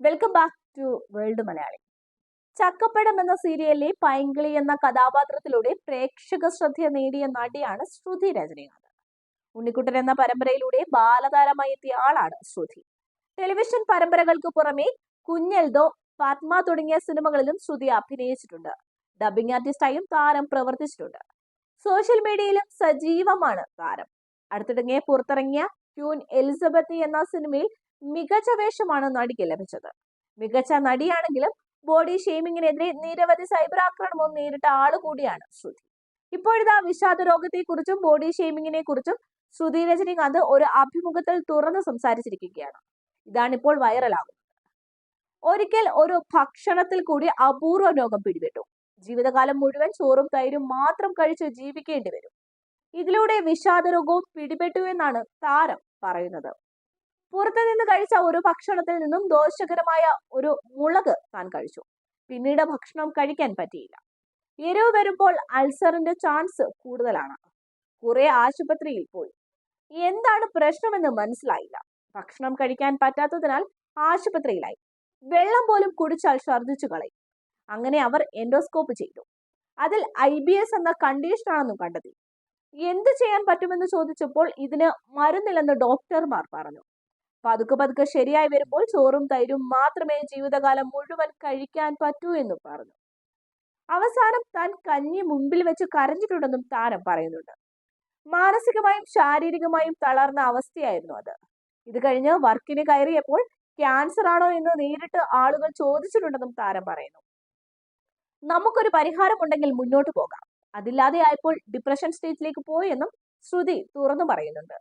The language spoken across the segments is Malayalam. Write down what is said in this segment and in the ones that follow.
Welcome back to world Malayali ചക്കപ്പടം എന്ന സീരിയലിലെ പൈങ്കിളി എന്ന കഥാപാത്രത്തിലൂടെ പ്രേക്ഷക ശ്രദ്ധ നേടിയ നടിയാണ് ശ്രുതി രജനീകാന്ത്. ഉണ്ണിക്കുട്ടൻ എന്ന പരമ്പരയിലൂടെ ബാലതാരമായി എത്തിയ ആളാണ് ശ്രുതി. ടെലിവിഷൻ പരമ്പരകൾക്ക് പുറമെ കുഞ്ഞൽദോ പത്മ തുടങ്ങിയ സിനിമകളിലും ശ്രുതി അഭിനയിച്ചിട്ടുണ്ട്. ഡബിംഗ് ആർട്ടിസ്റ്റായും താരം പ്രവർത്തിച്ചിട്ടുണ്ട്. സോഷ്യൽ മീഡിയയിലും സജീവമാണ് താരം. അടുത്തിടങ്ങിയ പുറത്തിറങ്ങിയ ക്യൂൻ എലിസബത്ത് എന്ന സിനിമയിൽ മികച്ച വേഷമാണ് നടിക്ക് ലഭിച്ചത്. മികച്ച നടിയാണെങ്കിലും ബോഡി ഷെയ്മിങ്ങിനെതിരെ നിരവധി സൈബർ ആക്രമണവും നേരിട്ട ആൾ കൂടിയാണ് ശ്രുതി. ഇപ്പോഴിതാ വിഷാദ രോഗത്തെക്കുറിച്ചും ബോഡി ഷെയ്മിങ്ങിനെ കുറിച്ചും ശ്രുതി രജനികാന്ത് ഒരു അഭിമുഖത്തിൽ തുറന്ന് സംസാരിച്ചിരിക്കുകയാണ്. ഇതാണിപ്പോൾ വൈറലാകുന്നത്. ഒരിക്കൽ ഒരു ഭക്ഷണത്തിൽ കൂടി അപൂർവ രോഗം പിടിപെട്ടു. ജീവിതകാലം മുഴുവൻ ചോറും തൈരും മാത്രം കഴിച്ച് ജീവിക്കേണ്ടി വരും. ഇതിലൂടെ വിഷാദ രോഗവും പിടിപെട്ടു എന്നാണ് താരം പറയുന്നത്. പുറത്തു നിന്ന് കഴിച്ച ഒരു ഭക്ഷണത്തിൽ നിന്നും ദോഷകരമായ ഒരു മുളക് താൻ കഴിച്ചു. പിന്നീട് ഭക്ഷണം കഴിക്കാൻ പറ്റിയില്ല. എരിവ് വരുമ്പോൾ അൾസറിന്റെ ചാൻസ് കൂടുതലാണ്. കുറെ ആശുപത്രിയിൽ പോയി. എന്താണ് പ്രശ്നമെന്ന് മനസ്സിലായില്ല. ഭക്ഷണം കഴിക്കാൻ പറ്റാത്തതിനാൽ ആശുപത്രിയിലായി. വെള്ളം പോലും കുടിച്ചാൽ ഛർദ്ദിച്ചു കളയും. അങ്ങനെ അവർ എൻഡോസ്കോപ്പ് ചെയ്തു. അതിൽ ഐ ബി എസ് എന്ന കണ്ടീഷൻ ആണെന്നും കണ്ടെത്തി. എന്ത് ചെയ്യാൻ പറ്റുമെന്ന് ചോദിച്ചപ്പോൾ ഇതിന് മരുന്നില്ലെന്ന് ഡോക്ടർമാർ പറഞ്ഞു. പതുക്കെ പതുക്കെ ശരിയായി വരുമ്പോൾ ചോറും തൈരും മാത്രമേ ജീവിതകാലം മുഴുവൻ കഴിക്കാൻ പറ്റൂ എന്നും പറഞ്ഞു. അവസാനം താൻ കഞ്ഞി മുമ്പിൽ വെച്ച് കരഞ്ഞിട്ടുണ്ടെന്നും താരം പറയുന്നുണ്ട്. മാനസികമായും ശാരീരികമായും തളർന്ന അവസ്ഥയായിരുന്നു അത്. ഇത് കഴിഞ്ഞ് വർക്കിന് കയറിയപ്പോൾ ക്യാൻസർ ആണോ എന്ന് നേരിട്ട് ആളുകൾ ചോദിച്ചിട്ടുണ്ടെന്നും താരം പറയുന്നു. നമുക്കൊരു പരിഹാരമുണ്ടെങ്കിൽ മുന്നോട്ട് പോകാം. അതില്ലാതെ ആയപ്പോൾ ഡിപ്രഷൻ സ്റ്റേജിലേക്ക് പോയെന്നും ശ്രുതി തുറന്നു പറയുന്നുണ്ട്.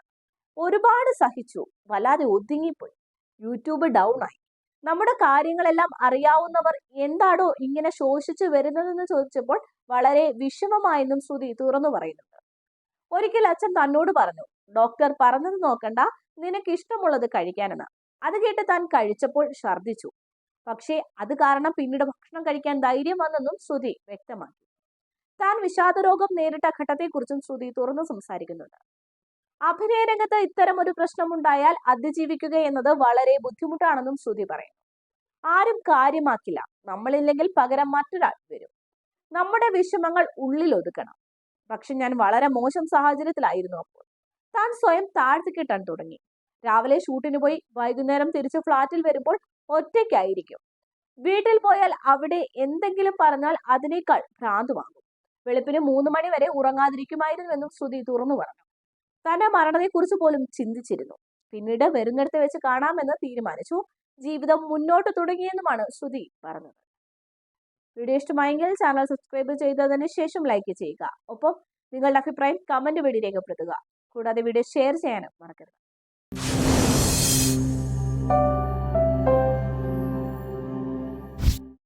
ഒരുപാട് സഹിച്ചു. വല്ലാതെ ഒതുങ്ങിപ്പോയി. യൂട്യൂബ് ഡൗൺ ആയി. നമ്മുടെ കാര്യങ്ങളെല്ലാം അറിയാവുന്നവർ എന്താണോ ഇങ്ങനെ ശോഷിച്ചു വരുന്നതെന്ന് ചോദിച്ചപ്പോൾ വളരെ വിഷമമായെന്നും ശ്രുതി തുറന്നു പറയുന്നുണ്ട്. ഒരിക്കൽ അച്ഛൻ തന്നോട് പറഞ്ഞു ഡോക്ടർ പറഞ്ഞത് നോക്കണ്ട നിനക്ക് ഇഷ്ടമുള്ളത് കഴിക്കാനെന്ന്. അത് കേട്ട് താൻ കഴിച്ചപ്പോൾ ഛർദ്ദിച്ചു. പക്ഷേ അത് കാരണം പിന്നീട് ഭക്ഷണം കഴിക്കാൻ ധൈര്യം വന്നെന്നും ശ്രുതി വ്യക്തമാക്കി. താൻ വിഷാദരോഗം നേരിട്ട ഘട്ടത്തെക്കുറിച്ചും ശ്രുതി തുറന്നു സംസാരിക്കുന്നുണ്ട്. അഭിനയ രംഗത്ത് ഇത്തരം ഒരു പ്രശ്നമുണ്ടായാൽ അതിജീവിക്കുക എന്നത് വളരെ ബുദ്ധിമുട്ടാണെന്നും ശ്രുതി പറയുന്നു. ആരും കാര്യമാക്കില്ല. നമ്മളില്ലെങ്കിൽ പകരം മറ്റൊരാൾ വരും. നമ്മുടെ വിഷമങ്ങൾ ഉള്ളിൽ ഒതുക്കണം പക്ഷെ ഞാൻ വളരെ മോശം സാഹചര്യത്തിലായിരുന്നു അപ്പോൾ. താൻ സ്വയം താഴ്ത്തി കിട്ടാൻ തുടങ്ങി. രാവിലെ ഷൂട്ടിന് പോയി വൈകുന്നേരം തിരിച്ച് ഫ്ളാറ്റിൽ വരുമ്പോൾ ഒറ്റയ്ക്കായിരിക്കും. വീട്ടിൽ പോയാൽ അവിടെ എന്തെങ്കിലും പറഞ്ഞാൽ അതിനേക്കാൾ ഭ്രാന്തുമാകും. വെളുപ്പിന് മൂന്ന് മണി വരെ ഉറങ്ങാതിരിക്കുമായിരുന്നുവെന്നും ശ്രുതി തുറന്നു പറഞ്ഞു. തന്റെ മരണത്തെക്കുറിച്ച് പോലും ചിന്തിച്ചിരുന്നു. പിന്നീട് വരുന്നിടത്ത് വെച്ച് കാണാമെന്ന് തീരുമാനിച്ചു. ജീവിതം മുന്നോട്ട് തുടങ്ങിയെന്നുമാണ് ശ്രുതി പറഞ്ഞത്. വീഡിയോ ഇഷ്ടമായെങ്കിൽ ചാനൽ സബ്സ്ക്രൈബ് ചെയ്തതിന് ശേഷം ലൈക്ക് ചെയ്യുക. ഒപ്പം നിങ്ങളുടെ അഭിപ്രായം കമന്റ് വഴി രേഖപ്പെടുത്തുക. കൂടാതെ വീഡിയോ ഷെയർ ചെയ്യാനും മറക്കരുത്.